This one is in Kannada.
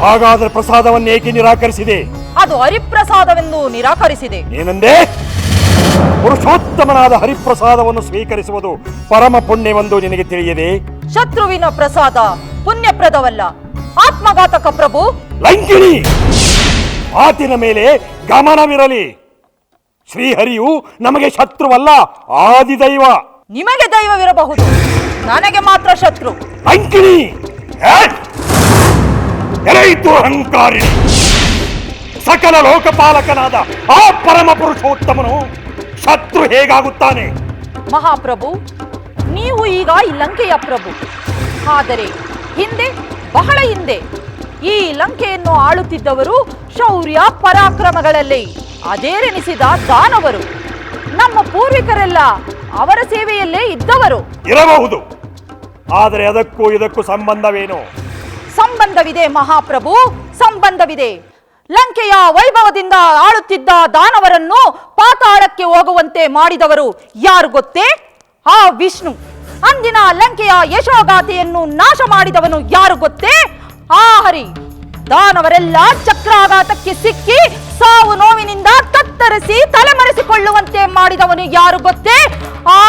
ಹಾಗಾದ್ರೆ ಪ್ರಸಾದವನ್ನು ಏಕೆ ನಿರಾಕರಿಸಿದೆ? ಅದು ಹರಿಪ್ರಸಾದವೆಂದು ನಿರಾಕರಿಸಿದೆ. ಏನಂದೆ? ಪುರುಷೋತ್ತಮನಾದ ಹರಿಪ್ರಸಾದವನ್ನು ಸ್ವೀಕರಿಸುವುದು ಪರಮ ಪುಣ್ಯವೆಂದು ನಿನಗೆ ತಿಳಿಯದೆ? ಶತ್ರುವಿನ ಪ್ರಸಾದ ಪುಣ್ಯಪ್ರದವಲ್ಲ. ಆತ್ಮಘಾತಕ ಪ್ರಭು. ಲಂಕಿಣಿ ಆತಿನ ಮೇಲೆ ಗಮನವಿರಲಿ. ಶ್ರೀಹರಿಯು ನಮಗೆ ಶತ್ರುವಲ್ಲ ಆದಿದೈವ. ನಿಮಗೆ ದೈವವಿರಬಹುದು. ನನಗೆ ಮಾತ್ರ ಶತ್ರು. ಲಂಕಿಣಿ ಎಲೆಯಿತು ಅಹಂಕಾರಿಣಿ ಸಕಲ ಲೋಕಪಾಲಕನಾದ ಆ ಪರಮ ಪುರುಷೋತ್ತಮನು ಶತ್ರು ಹೇಗಾಗುತ್ತಾನೆ? ಮಹಾಪ್ರಭು ನೀವು ಈಗ ಈ ಲಂಕೆಯ ಪ್ರಭು. ಆದರೆ ಹಿಂದೆ ಬಹಳ ಹಿಂದೆ ಈ ಲಂಕೆಯನ್ನು ಆಳುತ್ತಿದ್ದವರು ಶೌರ್ಯ ಪರಾಕ್ರಮಗಳಲ್ಲಿ ಅದೇರೆನಿಸಿದ ದಾನವರು. ನಮ್ಮ ಪೂರ್ವಿಕರೆಲ್ಲ ಅವರ ಸೇವೆಯಲ್ಲೇ ಇದ್ದವರು. ಇರಬಹುದು. ಆದರೆ ಅದಕ್ಕೂ ಇದಕ್ಕೂ ಸಂಬಂಧವೇನು? ಸಂಬಂಧವಿದೆ ಮಹಾಪ್ರಭು, ಸಂಬಂಧವಿದೆ. ಲಂಕೆಯ ವೈಭವದಿಂದ ಆಳುತ್ತಿದ್ದ ದಾನವರನ್ನು ಪಾತಾಳಕ್ಕೆ ಹೋಗುವಂತೆ ಮಾಡಿದವರು ಯಾರು ಗೊತ್ತೇ? ಆ ವಿಷ್ಣು. ಅಂದಿನ ಲಂಕೆಯ ಯಶೋಗಾಥೆಯನ್ನು ನಾಶ ಮಾಡಿದವನು ಯಾರು ಗೊತ್ತೇ? ಆ ಹರಿ. ದಾನವರೆಲ್ಲ ಚಕ್ರಾಘಾತಕ್ಕೆ ಸಿಕ್ಕಿ ಸಾವು ನೋವಿನಿಂದ ತತ್ತರಿಸಿ ತಲೆಮರೆಸಿಕೊಳ್ಳುವಂತೆ ಮಾಡಿದವನು ಯಾರು ಗೊತ್ತೇ? ಆ